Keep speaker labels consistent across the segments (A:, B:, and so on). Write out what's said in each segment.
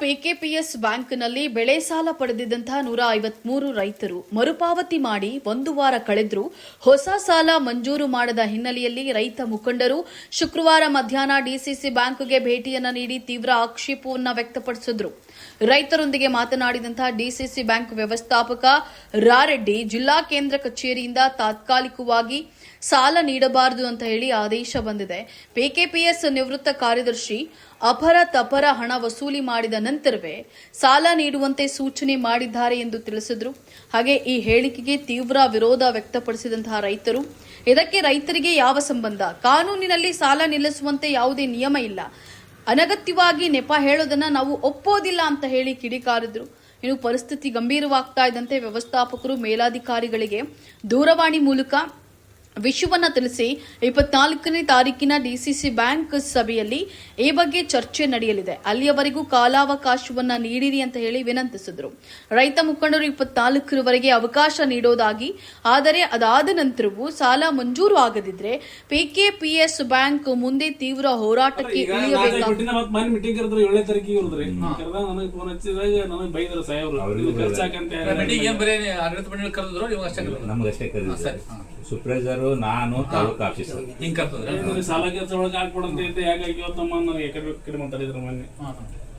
A: PKPS ಬ್ಯಾಂಕ್ನಲ್ಲಿ ಬೆಳೆ ಸಾಲ ಪಡೆದಿದ್ದಂತಹ ನೂರ ಐವತ್ಮೂರು ರೈತರು ಮರುಪಾವತಿ ಮಾಡಿ ಒಂದು ವಾರ ಕಳೆದರೂ ಹೊಸ ಸಾಲ ಮಂಜೂರು ಮಾಡದ ಹಿನ್ನೆಲೆಯಲ್ಲಿ ರೈತ ಮುಖಂಡರು ಶುಕ್ರವಾರ ಮಧ್ಯಾಹ್ನ ಡಿಸಿಸಿ ಬ್ಯಾಂಕ್ಗೆ ಭೇಟಿಯನ್ನು ನೀಡಿ ತೀವ್ರ ಆಕ್ಷೇಪವನ್ನು ವ್ಯಕ್ತಪಡಿಸಿದ್ರು. ರೈತರೊಂದಿಗೆ ಮಾತನಾಡಿದಂತಹ ಡಿಸಿಸಿ ಬ್ಯಾಂಕ್ ವ್ಯವಸ್ಥಾಪಕ ರಾರೆಡ್ಡಿ ಜಿಲ್ಲಾ ಕೇಂದ್ರ ಕಚೇರಿಯಿಂದ ತಾತ್ಕಾಲಿಕವಾಗಿ ಸಾಲ ನೀಡಬಾರದು ಅಂತ ಹೇಳಿ ಆದೇಶ ಬಂದಿದೆ. ಪಿಕೆಪಿಎಸ್ ನಿವೃತ್ತ ಕಾರ್ಯದರ್ಶಿ ಅಪರ ತಪರ ಹಣ ವಸೂಲಿ ಮಾಡಿದ ನಂತರವೇ ಸಾಲ ನೀಡುವಂತೆ ಸೂಚನೆ ಮಾಡಿದ್ದಾರೆ ಎಂದು ತಿಳಿಸಿದರು. ಹಾಗೆ ಈ ಹೇಳಿಕೆಗೆ ತೀವ್ರ ವಿರೋಧ ವ್ಯಕ್ತಪಡಿಸಿದಂತಹ ರೈತರು, ಇದಕ್ಕೆ ರೈತರಿಗೆ ಯಾವ ಸಂಬಂಧ? ಕಾನೂನಿನಲ್ಲಿ ಸಾಲ ನಿಲ್ಲಿಸುವಂತೆ ಯಾವುದೇ ನಿಯಮ ಇಲ್ಲ. ಅನಗತ್ಯವಾಗಿ ನೆಪ ಹೇಳೋದನ್ನ ನಾವು ಒಪ್ಪೋದಿಲ್ಲ ಅಂತ ಹೇಳಿ ಕಿಡಿಕಾರಿದ್ರು. ಇನ್ನು ಪರಿಸ್ಥಿತಿ ಗಂಭೀರವಾಗ್ತಾ ಇದ್ದಂತೆ ವ್ಯವಸ್ಥಾಪಕರು, ಮೇಲಾಧಿಕಾರಿಗಳಿಗೆ ದೂರವಾಣಿ ಮೂಲಕ ವಿಷಯವನ್ನ ತಿಳಿಸಿ ಇಪ್ಪತ್ನಾಲ್ಕನೇ ತಾರೀಕಿನ ಡಿಸಿಸಿ ಬ್ಯಾಂಕ್ ಸಭೆಯಲ್ಲಿ ಈ ಬಗ್ಗೆ ಚರ್ಚೆ ನಡೆಯಲಿದೆ. ಅಲ್ಲಿಯವರೆಗೂ ಕಾಲಾವಕಾಶವನ್ನ ನೀಡಿರಿ ಅಂತ ಹೇಳಿ ವಿನಂತಿಸಿದ್ರು. ರೈತ ಮುಖಂಡರು ಇಪ್ಪತ್ನಾಲ್ಕರವರೆಗೆ ಅವಕಾಶ ನೀಡೋದಾಗಿ ಆದರೆ ಅದಾದ ನಂತರವೂ ಸಾಲ ಮಂಜೂರು ಆಗದಿದ್ರೆ ಪಿಕೆಪಿಎಸ್ ಬ್ಯಾಂಕ್ ಮುಂದೆ ತೀವ್ರ ಹೋರಾಟಕ್ಕೆ
B: ಈಗ
C: ನೀವು
D: ನಾನು ತಾಲೂಕು ಆಫೀಸರ್
C: ಹಿಂಗ್ ಕರ್ತದ್ರೆ
B: ಸಾಲ ಕೆಲಸ ಒಳಗೆ ಹಾಕ್ಬಿಡಂತ ಇದ್ದೆ ಹಾಗಾಗಿ ಇವತ್ತಮ್ಮ ನನಗೆ ಯಾಕಡೆ ಕಡೆ ಮಾತಾಡಿದ್ರು ಮೊನ್ನೆ.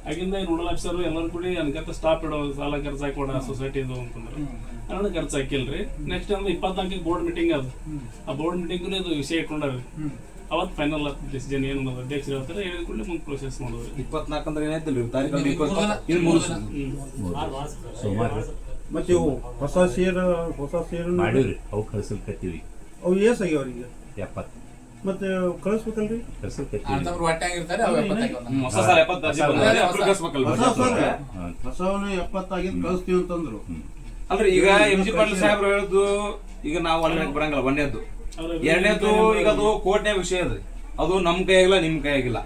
B: ಆಗಿಂದ ನೋಡಲ್ ಆಫೀಸರ್ ಎಲ್ಲರೂ ಕೂಡಿ ಅನ್ಕಂತ ಸ್ಟಾಪ್ ಇಡೋ ಸಾಲ ಖರ್ಚು ಹಾಕೊಡ ಸೊಸೈಟಿದು ಅಂತಂದ್ರೆ. ನಾನು ಖರ್ಚು ಹಾಕಿಲ್ರಿ. ನೆಕ್ಸ್ಟ್ ಅಂದ್ರೆ ಇಪ್ಪತ್ನಾಲ್ಕಿಗೆ ಬೋರ್ಡ್ ಮೀಟಿಂಗ್ ಅದು. ಆ ಬೋರ್ಡ್ ಮೀಟಿಂಗ್ ಇದು ವಿಷಯ ಇಟ್ಕೊಂಡ್ರಿ ಅವತ್ತು ಫೈನಲ್ ಡಿಸಿಷನ್ ಏನು ಅನ್ನೋದು ಅಧ್ಯಕ್ಷರು ಹೇಳ್ತಾರೆ ಹೇಳಿದ ಕೂಡಲೇ ಮುಂದೆ ಪ್ರೊಸೆಸ್ ಮಾಡೋದು.
E: ಇಪ್ಪತ್ನಾಲ್ಕು ಅಂದ್ರೆ ಏನಾಯ್ತಿಲ್ಲ ತಾರೀಕು
C: ಮೂರು
E: ಇಪ್ಪತ್ತು ಇನ್ನು
C: ಮೂರು
E: ಮೂರು
C: ದಿನ.
F: ಮತ್ತೆ ಇವು ಹೊಸ ಸೀರ್ ಹೊಸ ಸೇರು
D: ಮಾಡಿವ್ರಿ ಅವು ಕಳ್ಸಲ್ಕತ್ತೀವಿ.
F: ಅವು ಏಸ್ ಆಗ್ಯಾವ ಅವ್ರಿಗೆ.
D: ಎಪ್ಪತ್ತು.
F: ಮತ್ತೆ ಕಳಿಸ್ಬೇಕಲ್ರಿ?
D: ಕಳ್ಸಲ್ಕತ್ತೀವಿ
C: ಅಣ್ಣತಮ್ರು ಹೊಟ್ಟೆ ಹಂಗಿರ್ತಾರೆ ಅವು ಎಪ್ಪತ್ತೈದು ಒಂದೊಂದು.
E: ಹೊಸ ಸಾಲ ಎಪ್ಪತ್ತು ಅರ್ಜಿ ಬಂದವ್ರೆ, ಅಪ್ರೂವ್ ಕಳ್ಸ್ಬೇಕಲ್ಲ
F: ಹೊಸ
E: ಹೊಸ
F: ಹೊಸ
E: ಸಾಲ.
F: ಹೊಸವನ್ನ ಎಪ್ಪತ್ತಾಗಿದ್ ಕಳಿಸ್ತೀವಿ ಅಂತಂದ್ರು.
E: ಅಲ್ರಿ ಈಗ ಎಂ ಜಿ ಪಾಟೀಲ್ ಸಾಹೇಬ್ರು ಹೇಳುದು ಈಗ ನಾವು ಅಲ್ಲಿ ಬರಂಗಲ್ಲ ಒಂದೇದ್ದು. ಎರಡನೇದು ಈಗ ಅದು ಕೋರ್ಟ್ನ ವಿಷಯ ಅದ್ರಿ ಅದು ನಮ್ ಕೈಯಾಗಿಲ್ಲ ನಿಮ್ ಕೈಯಾಗಿಲ್ಲ.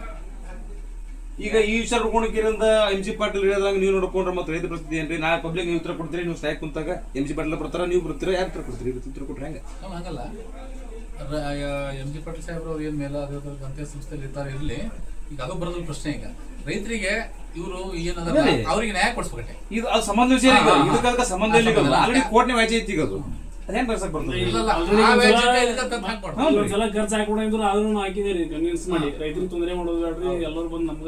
E: ಈಗ ಈ ವಿಚಾರ ನೋಡ್ಕೊಂಡಿರಿಂದ ಎಂ ಜಿ ಪಾಟೀಲ್ ಹೇಳಿದಾಗ ನೀವು ನೋಡ್ಕೊಂಡ್ರೆ ಮತ್ತೆ ರೈತ ಪರಿಸ್ಥಿತಿ ಏನ್ರಿ? ನಾ ಪಬ್ಲಿಕ್ ನೀವು ಉತ್ತರ ಕೊಡ್ತೀರಿ ನೀವು ಸ್ಟ್ರೈಕ್ ಕುಂತಾಗ ಎಂ ಜಿ ಪಾಟೀಲ್ ಬರ್ತಾರ ನೀವು ಬರ್ತೀರಾ ಯಾರು ಉತ್ತರ ಕೊಡ್ತೀರಿ? ಉತ್ತರ ಕೊಟ್ರೆ ಹೆಂಗ?
C: ಹಂಗಲ್ಲ. ಎಂ ಜಿ ಪಾಟೀಲ್ ಸಾಹೇಬ್ರು ಏನ್ ಮೇಲೆ ಅದೇ ಗಂಟೆ ಸಂಸ್ಥೆಯಲ್ಲಿ ಇರ್ತಾರೆ ಇರ್ಲಿ. ಈಗ ಅದು ಬರೋದ್ರ ಪ್ರಶ್ನೆ ಈಗ. ರೈತರಿಗೆ ಇವರು ಏನದ ಅವರಿಗೆ ನ್ಯಾಯ ಕೊಡ್ಸ್ಬೇಕಟ್ಟೆ
E: ಇದು ಅದು ಸಂಬಂಧ ವಿಷಯ. ಇದಕ್ಕೆ ಸಂಬಂಧ ಇಲ್ಲ. ಆಲ್ರೆಡಿ ಕೋರ್ಟ್ನ ವ್ಯಾಜ್ಯ ಐತಿ ಈಗ ಅದು. ಅದೇನ್ ಬರ್ಸಕ್ ಬರ್ತದೆ.
C: ಇಲ್ಲ ಇಲ್ಲ,
B: ಒಂದ್ಸಲ- ಖರ್ಚು ಹಾಕೊಂಡಿದ್ರು ಆದ್ರೂ ಹಾಕಿದೇರಿ ಕನ್ವಿನ್ಸ್ ಮಾಡಿ. ರೈತರು ತೊಂದರೆ ಮಾಡೋದು ಬೇಡ್ರಿ ಎಲ್ಲರೂ ಬಂದು ನಮ್ಗ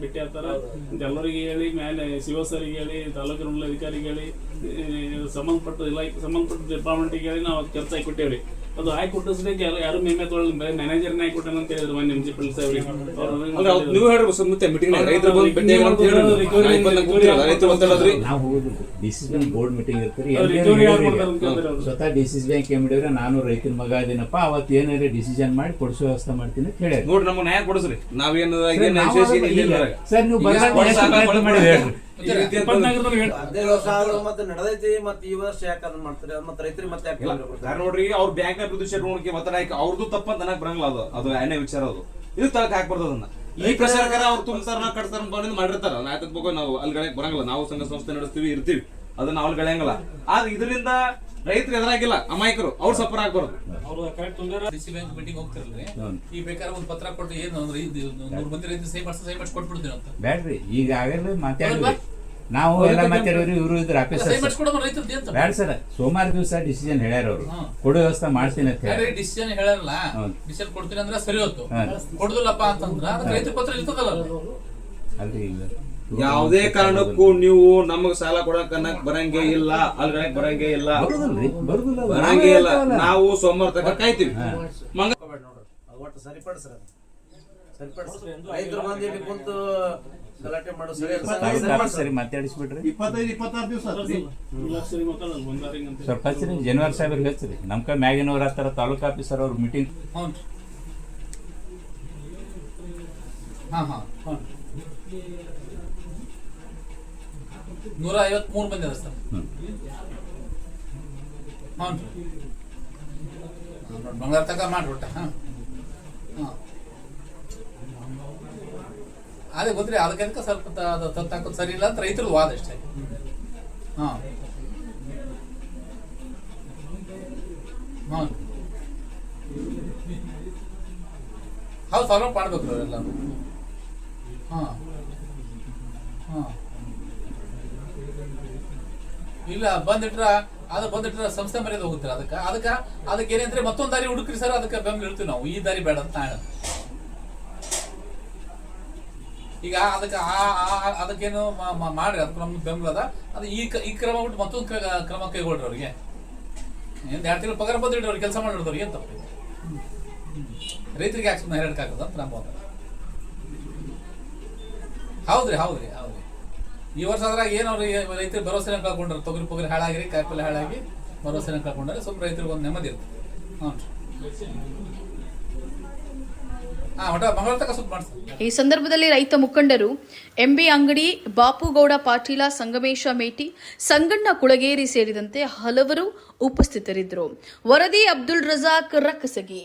B: ಭೇಟಿ ಆಗ್ತಾರ. ಎಲ್ಲರಿಗೆ ಹೇಳಿ ಮೇಲೆ ಸಿಒ ಸರಿಗೆ ಹೇಳಿ ತಾಲೂಕಿನ ಅಧಿಕಾರಿಗೆ ಹೇಳಿ ಸಂಬಂಧಪಟ್ಟ ಇಲಾಖೆ ಸಂಬಂಧಪಟ್ಟ ಡಿಪಾರ್ಟ್ಮೆಂಟ್ ಹೇಳಿ ನಾವು ಕೆಲಸ ಖರ್ಚು ಹಾಕಿ ಕೊಟ್ಟೇವ್ರಿ. ಅದು ಹಾಕಿ ಕೊಟ್ಟಿಸ್ಬೇಕು ಯಾರು ಯಾರು ಮೇಮೆ ತೊಗೊಳ್ಳಿ ಮ್ಯಾನೇಜರ್ನ ಹಾಕಿ ಕೊಟ್ಟೇನ ಅಂತ ಹೇಳಿದ್ರು ಮೊನ್ನೆ
E: ನೀವು ಹೇಳ್ರಿ ಮತ್ತೆ ಮೀಟಿಂಗ್ ರೈತರು ಬಂದು ಭೇಟಿ ಅಂತ ಹೇಳ್ರಿ ಕೂತಿರಲ್ಲ, ರೈತರು
D: ನಾವು ಹೋಗುದಿಲ್ಲ. ಡಿ ಬ್ಯಾಂಕ್ ಬೋರ್ಡ್ ಮೀಟಿಂಗ್ ಇರ್ತೀರಿ.
B: ಅಂತ
D: ಸ್ವತಃ ಡಿಸಿಸ್ ಬ್ಯಾಂಕ್ ಏನ್ ಮಾಡಿದ್ರೆ ನಾನು ರೈತನ ಮಗ ಇದೀನಪ್ಪ ಅವತ್ತು ಏನಾದ್ರೆ ಡಿಸಿಷನ್ ಮಾಡಿ ಕೊಡಿಸೋ ವ್ಯವಸ್ಥೆ ಮಾಡ್ತೀನಿ ಅಂತ ಹೇಳಿ
E: ನೋಡ್ರಿ ನಮ್ಗೆ ನ್ಯಾಯ ಕೊಡಿಸ್ರಿ. ನಾವೇನು
D: ಸರ್, ನಾವು ನೀವು
E: ಈಗ
D: ಬರಲ್ಲ
E: ಕೊಡ್ಸಿ
G: ಹದಿನೈದು ವರ್ಷ ಆದ್ರೂ ಮತ್ತೆ ನಡೆದೈತಿ ಮತ್ತೆ ಈ ವರ್ಷ ಯಾಕೆ ಅದನ್ನ ಮಾಡ್ತಾರೆ? ಮತ್ತೆ ರೈತರಿಗೆ ಮತ್ತೆ ಯಾಕೆ ತೊಂದ್ರೆ ಕೊಡ್ತಾರೆ?
E: ಕಾರಣ ನೋಡ್ರಿ ಅವ್ರ ಬ್ಯಾಂಕ್ ಪ್ರದೂಷಣ ನೋಡಕ್ಕೆ ಒತ್ತಡ ಹಾಕಿ ಅವ್ರದ್ದು ತಪ್ಪ ನನಗೆ ಬರಂಗಿಲ್ಲ ಅದು. ಅದು ಏನೇ ವಿಚಾರ ಅದು. ಇದು ತಳಕ್ ಹಾಕ್ಬಾರ್ದು ಅದನ್ನ. ಈ ಪ್ರಚಾರಕರ ಅವ್ರು ತುಂಬ್ತಾರ ಕಟ್ತಾರ ಅಂತ ಮಾಡಿರ್ತಾರ. ನಾಯಕತ್ ಬಗ್ಗೆ ನಾವು ಅಲ್ಲಿ ಬರಂಗಿಲ್ಲ. ನಾವು ಸಂಘ ಸಂಸ್ಥೆ ನಡೆಸ್ತೀವಿ ಇರ್ತೀವಿ. ಅದನ್ನ ನಾವು ಅಲ್ಗಳೆಯಂಗಿಲ್ಲ ಆದ್ರೆ ಇದರಿಂದ ರೈತರು ಎದುರಾಗಿಲ್ಲ ಅಮಾಯಕರು ಅವ್ರು ಸಫರ್ ಆಗ್ಬಾರ್ದು.
B: ಅವರು ಕರೆಕ್ಟ್ ತೊಂದರೆ
C: ಡಿ ಸಿ ಬ್ಯಾಂಕ್ ಮೀಟಿಂಗ್ ಹೋಗ್ತಿರಲ್ರಿ ಈ ಬೇಕಾದ್ರೆ ಒಂದು ಪತ್ರ ಕೊಟ್ಟು ಏನು ಅಂದ್ರೆ ಇದು ನೂರು ಮಂದಿ ರೈತ ಸಹಿ ಮಾಡ್ಸಿ ಸಹಿ ಮಾಡಿಸಿ ಕೊಟ್ಬಿಡ್ತೀನಿ ಅಂತ.
D: ಬ್ಯಾಡ್ರಿ ಈಗ ಆಗಲ್ಲ ಮಾತಾಡಿದ್ರಿ ನಾವು ಎಲ್ಲ ಮಾತಾಡೋರು ಇವರು ಇದ್ರ
C: ಆಫೀಸ್
D: ಆಫೀಸರ್ ಬ್ಯಾಡ ಸರ್. ಸೋಮವಾರ ದಿವಸ ಡಿಸಿಷನ್ ಹೇಳ್ಯಾರ ಅವರು.
C: ಹ್ಮ್.
D: ಕೊಡೋ ವ್ಯವಸ್ಥೆ ಮಾಡ್ತೀನಿ ಅಂತ ಹೇಳಿ
C: ಡಿಸಿಷನ್ ಹೇಳಲ್ಲ. ಡಿಸಿಷನ್ ಕೊಡ್ತೀನಿ ಅಂದ್ರೆ ಸರಿ ಹೊತ್ತು. ಕೊಡುದಿಲ್ಲಪ್ಪ ಅಂತಂದ್ರ ಅದಕ್ಕೆ ರೈತರ ಪತ್ರ ಇರ್ತದಲ್ಲ.
D: ಅಲ್ರಿ ಈಗ.
E: ಯಾವುದೇ ಕಾರಣಕ್ಕೂ ನೀವು ನಮಗ್ ಸಾಲ ಕೊಡಕ್ ಅನ್ನಕ್ ಬರಂಗೇ ಇಲ್ಲ ಅಲ್ಗಡೆ ಬರಂಗೇ ಇಲ್ಲ. ಬರಂಗೇ ಇಲ್ಲ.
D: ನಾವು
E: ಸೋಮವಾರ ತನಕ ಕಾಯ್ತೀವಿ. ಮಂಗ
G: ಒಟ್ಟು ಸರಿಪಡಿಸ್ರಿ ರೈತರು ಬಂದು ಇಲ್ಲಿ ಕುಂತು ಗಲಾಟೆ ಮಾಡೋ ಸರಿ
D: ಮಾತಾಡಿಸ್ಬಿಡ್ರಿ
F: ಇಪ್ಪತ್ತೈದು ಇಪ್ಪತ್ತಾರು ದಿವಸ
D: ಜನವರಿ ಸಾಹೇಬ್ರಿಗೆ ಹಚ್ಚಿರಿ. ನಮ್ ಕಡೆ ಮ್ಯಾಗಿನವ್ರ ಹತ್ತಾರ ತಾಲೂಕು ಆಫೀಸರ್ ಅವ್ರ ಮೀಟಿಂಗ್
C: ಹಾ ಹಾ ಹ್ಞೂ ನೂರ ಐವತ್ ಮೂರು ಮಂದಿ ಸರ್ ಹ್ಞೂ ಬಂಗಾರ ತಗ ಮಾಡಿಬಿಟ್ಟ ಹಾಂ. ಹಾಂ. ಅದೇ ಗೊತ್ತ್ರಿ ಅದಕ್ಕೆ ಸ್ವಲ್ಪ ತ- ಅದು ತತ್ತು ಸರಿ ಇಲ್ಲ ಅಂತ ರೈತರದ್ದು ವಾದ ಅಷ್ಟೇ. ಹಾಂ. ಹಾಂ ಹೌದು ಸಾಲ್ವ್ ಮಾಡ್ಬೇಕು ಅವರೆಲ್ಲ ಹಾಂ. ಹಾ. ಇಲ್ಲ ಬಂದಿಟ್ರ ಅದು ಬಂದಿಟ್ರ ಸಂಸ್ಥೆ ಮರ್ಯಾದೆ ಹೋಗುತ್ತೆ ಅದಕ್ಕೆ? ಅದಕ್ಕೆ ಅದಕ್ಕೆ ಏನಂದ್ರೆ ಮತ್ತೊಂದು ದಾರಿ ಹುಡುಕ್ರಿ ಸರ್, ಅದಕ್ಕೆ ಬೆಂಬಲ ಇರ್ತೀವಿ ನಾವು. ಈ ದಾರಿ ಬೇಡ ಅಂತ ಹೇಳ ಈಗ ಅದಕ್ಕೆ ಆ ಅದಕ್ಕೇನು ಮಾಡ್ರಿ, ಅದಕ್ಕೆ ನಮ್ಗೆ ಬೆಂಬಲ ಅದ. ಅದು ಈ ಈ ಕ್ರಮ ಬಿಟ್ಟು ಮತ್ತೊಂದು ಕ್ರ- ಕ್ರಮ ಕೈಗೊಳ್ರಿ ಅವ್ರಿಗೆ. ಏನ್, ಎರಡು ತಿಂಗಳು ಪಗಾರ ಬಂದಿಡ್ರಿ ಅವ್ರಿಗೆ ಕೆಲಸ ಮಾಡಿಡ್ದವ್ರಿಗೆ ಏನ್ ತಪ್ಪು ರೈತರಿಗೆ ಯಾಕೆ ಸುಮ್ಮನೆ ಅಂತ ನಮ್ಮ. ಹೌದ್ರಿ ಹೌದ್ರಿ ಹೌದ್ರಿ. ಈ ವರ್ಷ ಅದ್ರಾಗ ಏನು ಅವ್ರಿಗೆ ರೈತರು ಭರವಸೆ ಕಳ್ಕೊಂಡ್ರು. ತೊಗರಿ ಪೊಗರಿ ಹಾಳಾಗಿರಿ, ಕಾಯಿಪಲ್ಲೆ ಹಾಳಾಗಿ ಭರವಸೆ ಕಳ್ಕೊಂಡ್ರೆ ಸ್ವಲ್ಪ ರೈತರಿಗೆ ಒಂದು ನೆಮ್ಮದಿ ಇರ್ತದೆ
A: ಈ ಸಂದರ್ಭದಲ್ಲಿ ರೈತ ಮುಖಂಡರು, ಎಂಬಿ ಅಂಗಡಿ, ಬಾಪುಗೌಡ ಪಾಟೀಲ, ಸಂಗಮೇಶ ಮೇಟಿ, ಸಂಗಣ್ಣ ಕುಳಗೇರಿ ಸೇರಿದಂತೆ ಹಲವರು ಉಪಸ್ಥಿತರಿದ್ದರು. ವರದಿ ಅಬ್ದುಲ್ ರಜಾಕ್ ರಕ್ಕಸಗಿ.